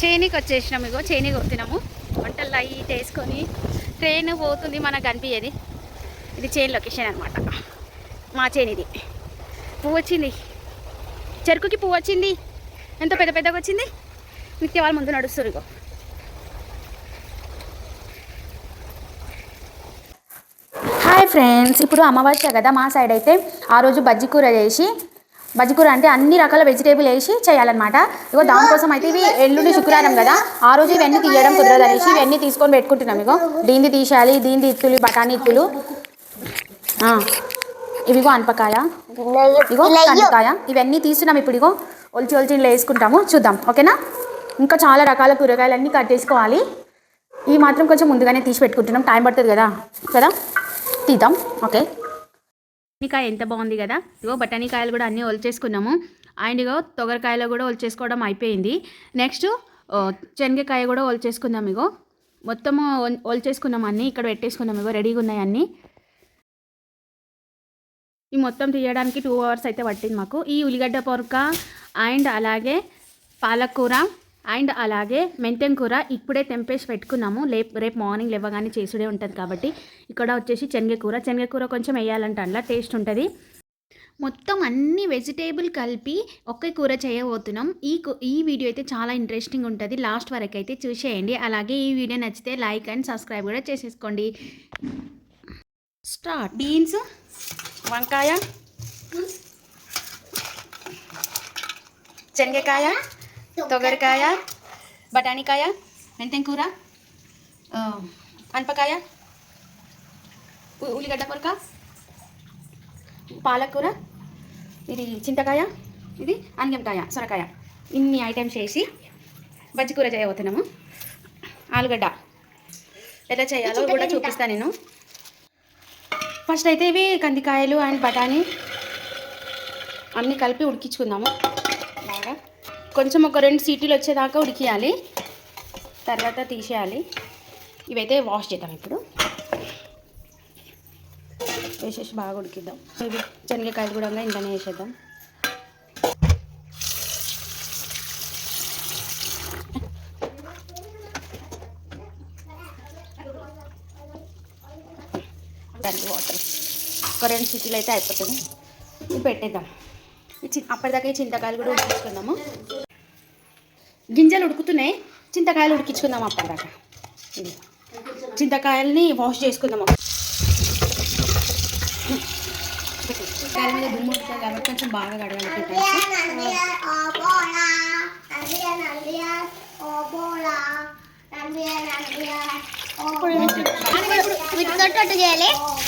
చేనికి వచ్చేసినాము ఇగో చేనికి కొట్టినాము. వంటలు లైట్ వేసుకొని ట్రైన్ పోతుంది మనకు కనిపించేది ఇది చేన్ లొకేషన్ అనమాట మా చేను ఇది పువ్వు వచ్చింది. చెరుకుకి పువ్వు వచ్చింది. ఎంత పెద్ద పెద్దగా వచ్చింది? నిత్య వాళ్ళ ముందు నడుస్తారు ఇగో. హాయ్ ఫ్రెండ్స్ ఇప్పుడు అమావాస్య కదా మా సైడ్ అయితే ఆ రోజు బజ్జి కూర చేసి బజ్జి కూర అంటే అన్ని రకాల వెజిటేబుల్ వేసి చేయాలన్నమాట. ఇగో దానికోసం అయితే ఇవి ఎల్లుండి శుక్రవారం కదా. ఆ రోజు ఇవన్నీ తీయడం కుదరదు అనేసి ఇవన్నీ తీసుకొని పెట్టుకుంటున్నాం ఇగో. దీన్ని తీసేయాలి దీన్ని ఇత్తులు బఠానీ ఇత్తులు. ఇవిగో అనపకాయ. ఇగో కందికాయ ఇవన్నీ తీస్తున్నాం ఇప్పుడు ఇగో. ఒలిచి ఒలిచి వేసుకుంటాము. చూద్దాం ఓకేనా? ఇంకా చాలా రకాల కూరగాయలన్నీ కట్ చేసుకోవాలి. ఇవి మాత్రం కొంచెం ముందుగానే తీసి పెట్టుకుంటున్నాం. టైం పడుతుంది కదా. కదా? తీద్దాం ఓకే. బటానీకాయ ఎంత బాగుంది కదా? ఇగో బఠానీకాయలు కూడా అన్నీ ఒలిచేసుకున్నాము. అండ్ ఇగో తొగరకాయలు కూడా ఒలిచేసుకోవడం అయిపోయింది. నెక్స్ట్ శనగకాయ కూడా ఒలిచేసుకుందాం ఇగో. మొత్తము ఒల్- ఒలిచేసుకున్నాం అన్నీ ఇక్కడ పెట్టేసుకున్నాం ఇగో రెడీగా ఉన్నాయి అన్నీ. ఈ మొత్తం తీయడానికి టూ అవర్స్ అయితే పట్టింది మాకు. ఈ ఉల్లిగడ్డ పొరక అండ్ అలాగే పాలకూర అండ్ అలాగే మెంతెం కూర ఇప్పుడే తెంపేసి పెట్టుకున్నాము. లేపు రేపు మార్నింగ్ లేవగానే చేసుడే ఉంటుంది కాబట్టి ఇక్కడ వచ్చేసి శనగకూర శనగకూర కొంచెం వేయాలంటే అలా టేస్ట్ ఉంటుంది. మొత్తం అన్ని వెజిటేబుల్ కలిపి ఒకే కూర చేయబోతున్నాం. ఈ ఈ వీడియో అయితే చాలా ఇంట్రెస్టింగ్ ఉంటుంది. లాస్ట్ వరకు అయితే చూసేయండి. అలాగే ఈ వీడియో నచ్చితే లైక్ అండ్ సబ్స్క్రైబ్ కూడా చేసేసుకోండి. స్టార్ట్. బీన్స్ వంకాయ శనగకాయ తొగరికాయ బఠానీకాయ మెంతెం కూర అనపకాయ ఉల్లిగడ్డ పొరక పాలకూర ఇది చింతకాయ ఇది అంజంకాయ సొరకాయ ఇన్ని ఐటమ్స్ వేసి బజ్జి కూర చేయబోతున్నాము ఆలుగడ్డ ఎలా చేయాలో కూడా చూపిస్తాను నేను ఫస్ట్ అయితే ఇవి కందికాయలు అండ్ బఠానీ అన్నీ కలిపి ఉడికించుకుందాము బాగా కొంచెం ఒక రెండు సీటీలు వచ్చేదాకా ఉడికియాలి. తర్వాత తీసేయాలి. ఇవైతే వాష్ చేద్దాం ఇప్పుడు. వేసేసి బాగా ఉడికిద్దాం. ఇవి శనగకాయలు కూడా ఇంతనే వేసేద్దాం. దానికి వాటర్ ఒక రెండు సీటీలు అయితే అయిపోతుంది. పెట్టేద్దాం. అప్పటిదాకా చింతకాయలు కూడా ఉడికించుకుందాము. గింజలు ఉడుకుతున్నాయి. చింతకాయలు ఉడికించుకుందాం అప్పటిదాకా. చింతకాయల్ని వాష్ చేసుకుందాము. కాయల మీద దుమ్ము ఉంటుంది కాబట్టి కొంచెం బాగా కడగాలి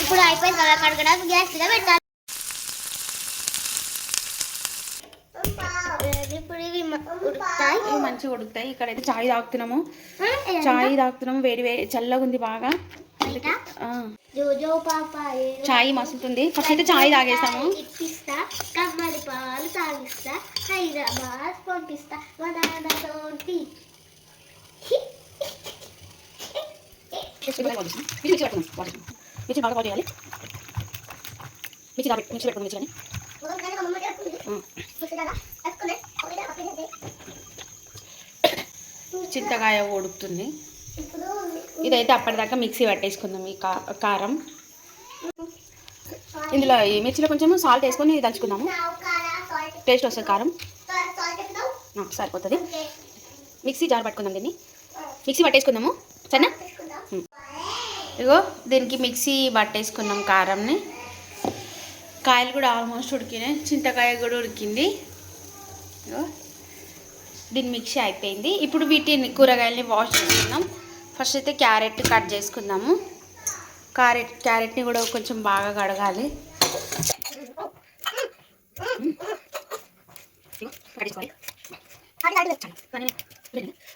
ఇప్పుడు అయిపోయింది కదా కడగడం గ్యాస్ మీద పెట్టాలి ఇప్పుడు ఇవి మ- ఉడుకుతాయి. ఇవి మంచిగా ఉడుకుతాయి. ఇక్కడైతే చాయ్ తాగుతున్నాము. చాయ్ తాగుతున్నాము. వేడి వేడి చల్లగా ఉంది బాగా. చాయ్ మసులుతుంది. ఫస్ట్ అయితే చాయ్ తాగేసాము ఇప్పిస్తా కమ్మడి పాలు తాగిస్తా హైదరాబాద్ పంపిస్తా. మిర్చి బాగా బాగా చేయాలి. మిర్చి మిర్చి పెట్టుకుందాం మిర్చి చింతకాయ ఉడుకుతుంది ఇదైతే అప్పటిదాకా మిక్సీ పట్టేసుకుందాం ఈ కారం. ఇందులో ఈ మిర్చిలో కొంచెం సాల్ట్ వేసుకొని దంచుకుందాము. టేస్ట్ వస్తుంది కారం. సరిపోతుంది. మిక్సీ జార్ పట్టుకుందాం దీన్ని. మిక్సీ పట్టేసుకుందాము. సరేనా. ఇగో దీనికి మిక్సీ పట్టేసుకున్నాం కారంని. కాయలు కూడా ఆల్మోస్ట్ ఉడికినాయి. చింతకాయ కూడా ఉడికింది. ఇగో దీని మిక్సీ అయిపోయింది. ఇప్పుడు వీటిని కూరగాయలని వాష్ చేసుకుందాం. ఫస్ట్ అయితే క్యారెట్ కట్ చేసుకుందాము. క్యారెట్ క్యారెట్ని కూడా కొంచెం బాగా కడగాలి.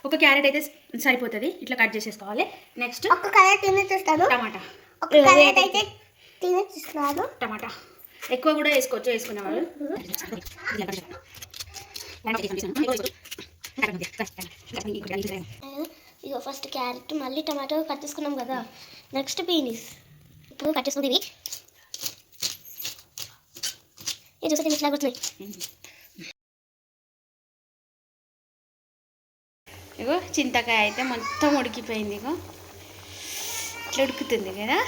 ఒక క్యారెట్ అయితే సరిపోతుంది. ఇట్లా కట్ చేసేసుకోవాలి. నెక్స్ట్ ఒక కలర్ తిని చూస్తాను. టమాటా. ఒక కలర్ అయితే తిని చూస్తున్నాను టమాటా. ఎక్కువ కూడా వేసుకోవచ్చు వేసుకునే వాళ్ళు. ఇగో ఫస్ట్ క్యారెట్ మళ్ళీ టమాటో కట్ చేసుకున్నాం కదా. నెక్స్ట్ బీనీస్ ఇప్పుడు కట్ చేసుకుంది ఇవి ఇది చూస్తే ఇట్లా కూర్చున్నాయి ఇగో చింతకాయ అయితే మొత్తం ఉడికిపోయింది ఇగో. ఇట్లా ఉడుకుతుంది కదా.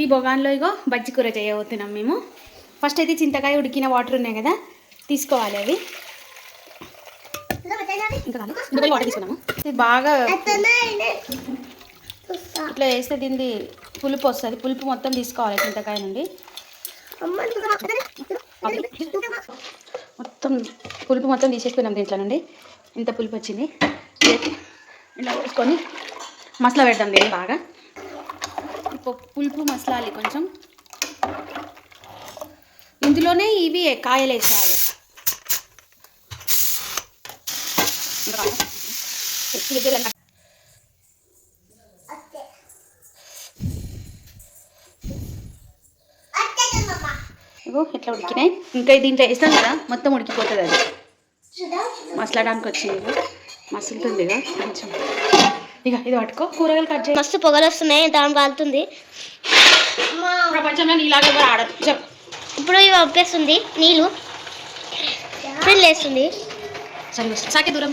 ఈ బొగాన్లో ఇగో బజ్జి కూర చేయబోతున్నాం మేము. ఫస్ట్ అయితే చింతకాయ ఉడికిన వాటర్ ఉన్నాయి కదా తీసుకోవాలి అవి. ఇంకా కాదు వాటర్ తీసుకున్నాము ఇది బాగా ఇట్లా వేస్తే దీన్ని పులుపు వస్తుంది. పులుపు మొత్తం తీసుకోవాలి చింతకాయ నుండి. మొత్తం పులుపు మొత్తం తీసేసుకున్నాం దీంట్లో నుండి. ఇంత పులుపు వచ్చింది. ఇలా వేసుకొని మసాలా పెడదాం దీన్ని బాగా. పులుపు మసలాలి కొంచెం ఇందులోనే ఇవి కాయలు వేసేయాలి ఇగో ఇట్లా ఉడికినాయి. ఇంకా దీంట్లో వేస్తాం కదా మొత్తం ఉడికిపోతుంది అది. మసలడానికి వచ్చింది. మసులుతుంది ఇక కొంచెం. ఇక ఇది పట్టుకో. కూరగాయలు కట్ చేయి. మస్తు పొగలు వస్తున్నాయి దాని కాలుతుంది. ప్రపంచంలో నీలాగా కూడా ఆడదు ఇప్పుడు ఇవి పంపేస్తుంది నీళ్ళు. స్మెల్ వేస్తుంది సరే సాకే దూరం.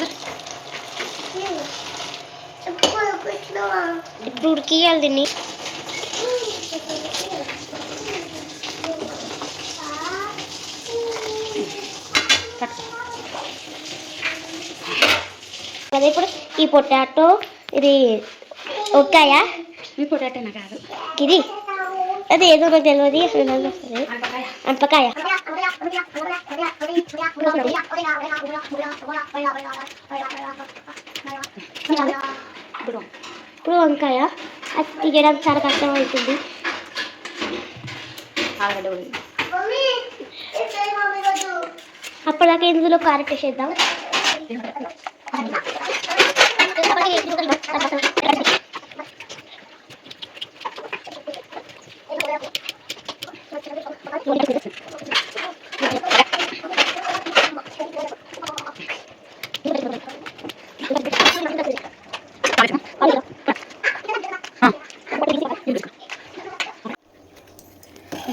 ఇప్పుడు ఉడికియాలి దీన్ని. అదే ఇప్పుడు ఈ పొటాటో ఇది ఒక్కాయ మీ పొటాటోనా కాదు. ఇది? అది ఏదో నాకు తెలియదు స్మెల్ వస్తుంది అనపకాయ. అంపకాయ. ఇప్పుడు వంకాయ. అది తీయడం చాలా కష్టం అవుతుంది అప్పటిదాకా ఇందులో క్యారెట్ వేసేద్దాం.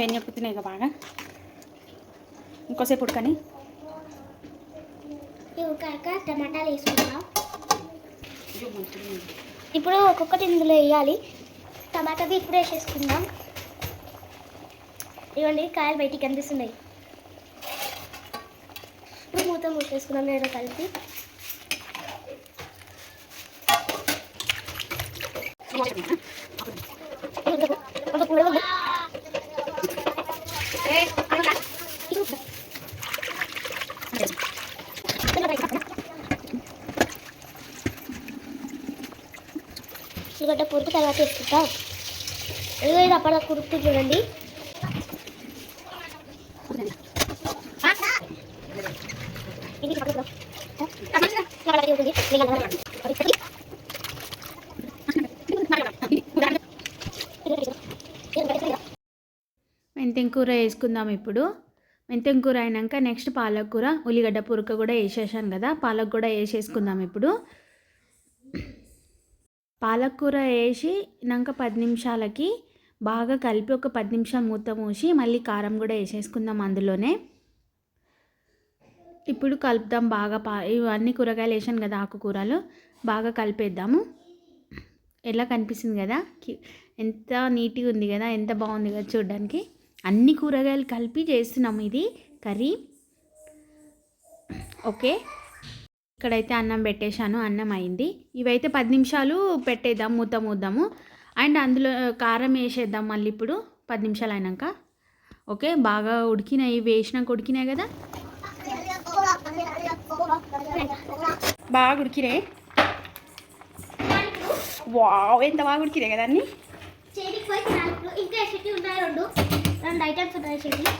ఇవన్నీ ఉడుకుతున్నాయి ఇక బాగా. ఇంకోసేపు ఉడకని. ఉడకాక టమాటాలు వేసుకుందాం. ఇప్పుడు ఒక్కొక్కటి ఇందులో వేయాలి. టమాటాది ఇప్పుడు వేసేసుకుందాం. ఇవ్వండి కాయలు బయటికి కనిపిస్తున్నాయి. ఇప్పుడు మూత మూసేసుకుందాం నేను కలిపి. ఉల్లిగడ్డ పురుగు తర్వాత వేసుకుంటాం ఇదిగో ఇది అప్పటికి కురుకుతుంది చూడండి. మెంతెంకూర మెంతెం కూర వేసుకుందాం ఇప్పుడు. మెంతెం కూర అయినాక నెక్స్ట్ పాలకూర ఉల్లిగడ్డ పురక కూడా వేసేసాను కదా పాలక్ కూడా వేసేసుకుందాం ఇప్పుడు. పాలకూర వేసి వేసినాక పది నిమిషాలకి బాగా కలిపి ఒక పది నిమిషాలు మూత మూసి మళ్ళీ కారం కూడా వేసేసుకుందాం అందులోనే. ఇప్పుడు కలుపుదాం బాగా పా ఇవన్నీ కూరగాయలు వేసాను కదా ఆకుకూరలు బాగా కలిపేద్దాము. ఎలా కనిపిస్తుంది కదా? కి- ఎంత నీట్గా ఉంది కదా ఎంత బాగుంది కదా చూడడానికి. అన్ని కూరగాయలు కలిపి చేస్తున్నాము ఇది కర్రీ. ఓకే. ఇక్కడైతే అన్నం పెట్టేశాను అన్నం అయింది. ఇవైతే పది నిమిషాలు పెట్టేద్దాం మూత మూద్దాము. అండ్ అందులో కారం వేసేద్దాం మళ్ళీ ఇప్పుడు పది నిమిషాలు అయినాక. ఓకే బాగా ఉడికినాయి వేసినాక ఉడికినాయి కదా? బాగా ఉడికినాయి. వావ్ ఎంత బాగా ఉడికినాయి కదా అన్నీ?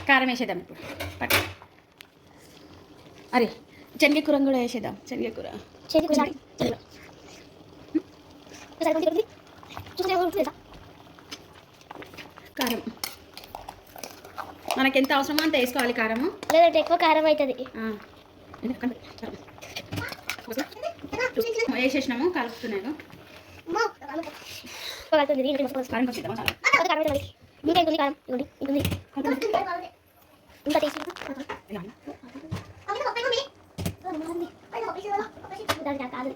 కారం వేసేద్దాం ఇప్పుడు. అరే శనగ కూర కూడా వేసేద్దాం శనగ కూర కారం. మనకి ఎంత అవసరమో అంత వేసుకోవాలి కారము. లేదంటే ఎక్కువ కారం అవుతుంది. వేసేసినాము కలుపుతున్నాను. కారం కారం ఇంకా తీసి ఇలా. ఇంకే పడడం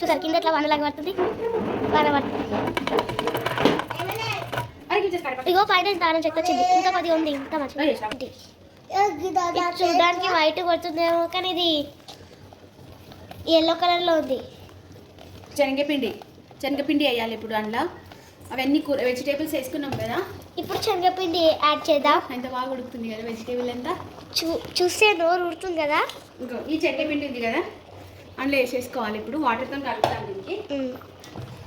చూసారు కింద ఎట్లా వందలాగా పడుతుంది బాగా పడుతుంది ఇగో పైన దానం చెక్క వచ్చింది ఇంకా కొద్దిగా ఉంది ఇంకా మంచిది చూడడానికి వైట్ కొడుతుందేమో కానీ ఇది ఎల్లో కలర్లో ఉంది. శనగపిండి. శనగపిండి వేయాలి ఇప్పుడు అందులో. అవన్నీ కూర వెజిటేబుల్స్ వేసుకున్నాం కదా. ఇప్పుడు శనగపిండి యాడ్ చేద్దాం. ఎంత బాగా ఉడుకుతుంది కదా వెజిటేబుల్ ఎంత? చూ చూస్తే నోరు ఉడుతుంది కదా? ఇంకో ఈ శనగపిండి ఉంది కదా? అందులో వేసేసుకోవాలి ఇప్పుడు. వాటర్తో కలుపుతాం దీనికి.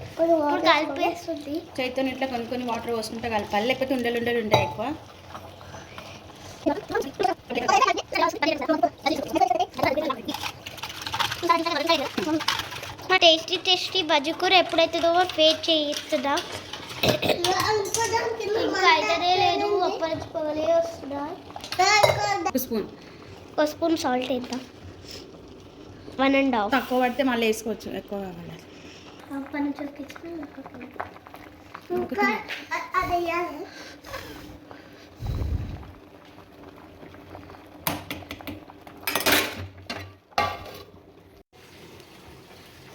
ఇప్పుడు కలిపేస్తుంది. చేతితో ఇట్లా కొన్ని కొన్ని వాటర్ పోసుకుంటే కలపాలి. లేకపోతే ఉండలు ఉండలు ఉంటాయి ఎక్కువ. మా టేస్టీ టేస్టీ బజ్జి కూర ఎప్పుడైతుందో వెయిట్ చేయిస్తుందా? స్పూన్. ఒక స్పూన్ సాల్ట్ వేద్దాం. One and half. తక్కువ పడితే మళ్ళీ వేసుకోవచ్చు ఎక్కువ కావాలి.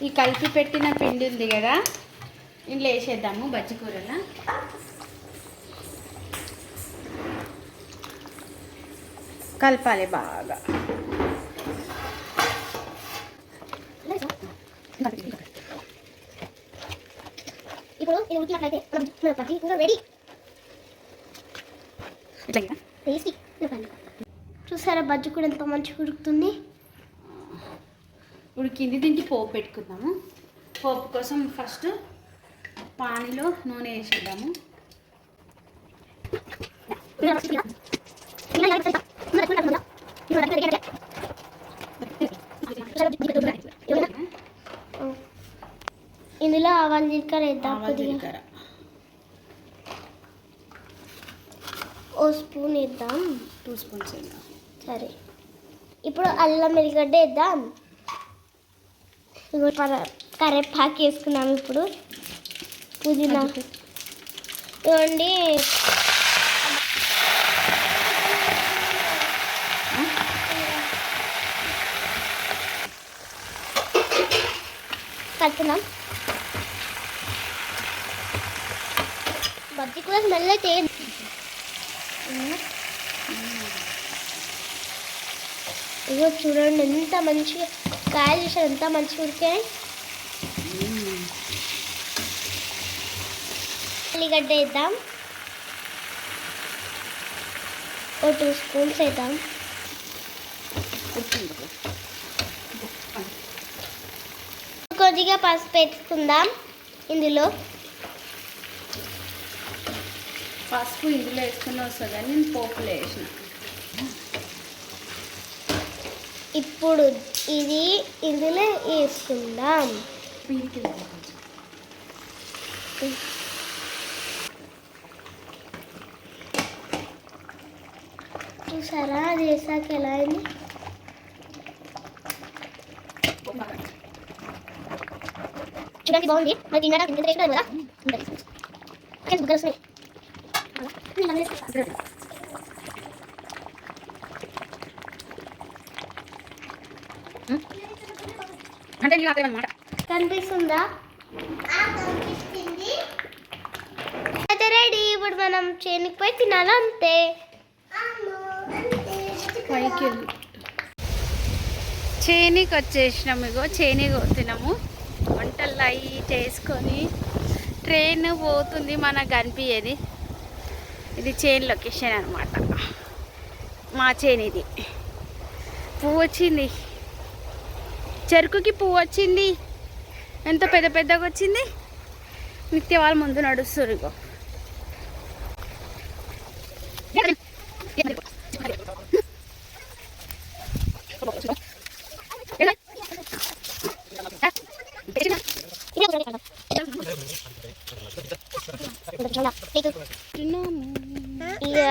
ఈ కలిపి పెట్టిన పిండి ఉంది కదా ఇంట్లో వేసేద్దాము బజ్జి కూరలో కలపాలి బాగా. ఇప్పుడు ఇది ఉడికినట్లయితే మనం రెడీ టేస్టీ చూసారా బజ్జి కూడా ఎంత మంచిగా ఉడుకుతుంది? ఉడికింది. దీనికి పోపు పెట్టుకుందాము. పోపు కోసం ఫస్ట్ పానీలో నూనె వేసేద్దాము. ఇందులో ఆవాలు జీలకర్ర వేద్దాం జీలకర్ర. ఓ స్పూన్ వేద్దాం. టూ స్పూన్స్ వేద్దాం. సరే. ఇప్పుడు అల్లం వెల్లిగడ్డ వేద్దాం. కరేపాకు వేసుకున్నాం ఇప్పుడు. పుదీనా. ఇవ్వండి కలుపుతున్నాం బజ్జి కూడా స్మెల్ అయితే ఇగో చూడండి ఎంత మంచిగా కాయలు చూసారు ఎంత మంచిగా ఉడికాయి. ఉల్లిగడ్డ వేద్దాం. ఓ టూ స్పూన్స్ వేద్దాం. కొద్దిగా పసుపు వేసుకుందాం ఇందులో. పసుపు ఇందులో వేసుకుని వస్తుంది కానీ నేను పోపులో వేసిన. ఇప్పుడు ఇది ఇందులో వేసుకుందాం వీరికి కొంచెం చూసారా? అది వేసాక ఎలా అయింది? చూడండి బాగుంది. మరి తినడానికి ఇంత టేస్ట్ కదా? ఇంకా బుగ్గలు వస్తున్నాయి. అంటే అన్నమాట కనిపిస్తుందా? అయితే రెడీ. ఇప్పుడు మనం చేనికి పోయి తినాలి అంతే పైకి వెళ్ళి చేనికి వచ్చేసినాము ఇగో చేని తినము. వంటలు అవి చేసుకొని ట్రైన్ పోతుంది మనకు కనిపించేది ఇది చేను లొకేషన్ అనమాట మా చైన్ ఇది పువ్వు వచ్చింది. చెరుకుకి పువ్వు వచ్చింది. ఎంత పెద్ద పెద్దగా వచ్చింది? నిత్య వాళ్ళు ముందు నడుస్తారు ఇగో.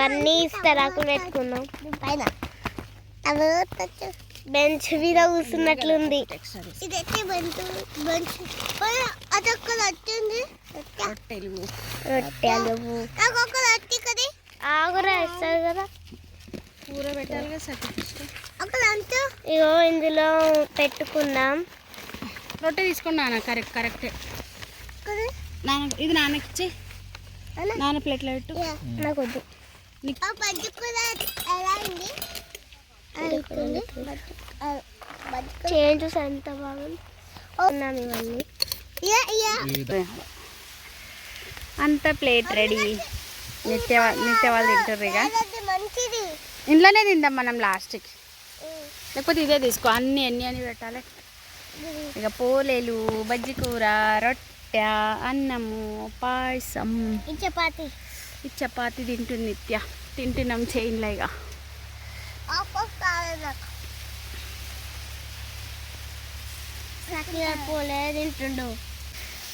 ఇవన్నీ ఇస్తారాకులు పెట్టుకున్నాం పైన. బెంచ్ మీద కూర్చున్నట్లుంది. ఇదైతే బెంచ్? వచ్చింది ఆగురా ఇస్తారు కదా. కూర పెట్టాలిగా సర్టిఫికెట్ ఇగో ఇందులో పెట్టుకుందాం. రొట్టె తీసుకున్నాను కరెక్ట్ కరెక్టే. నాన్న ఇది నాన్నకిచ్చి. నాన్న ప్లేట్లో పెట్టు. నాకు వద్దు చేంజ్ చూసి ఎంత బాగుంది. ఉన్నాం ఇవన్నీ. అంత ప్లేట్ రెడీ. నిత్య నిత్య వాళ్ళు తింటారు ఇక. మంచిది. ఇంట్లోనే తిందాం మనం లాస్ట్కి. లేకపోతే ఇదే తీసుకో. అన్ని ఎన్ని అని పెట్టాలి. ఇక పోలేలు బజ్జి కూర రొట్టె అన్నము పాయసం. ఈ చపాతి. ఈ చపాతి తింటుంది నిత్య. తింటున్నాం చేయంలో ఇక పోలే తింటుండు.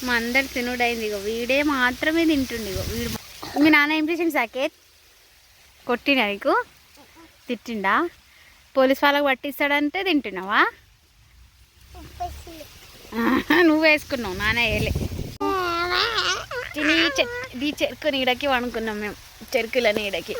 మా అందరు తినుడైంది ఇగో. వీడే మాత్రమే తింటుండు ఇగో. వీడు మీ నాన్న ఏం చేసిండు సాకేత్ కొట్టినా నీకు? తిట్టిండా? పోలీస్ వాళ్ళకి పట్టిస్తాడంటే తింటున్నావా? నువ్వు వేసుకున్నావు. నాన్న వేయలే ఇది చెరుకు నీడకి వాడుకున్నాం మేము చెరుకుల నీడకి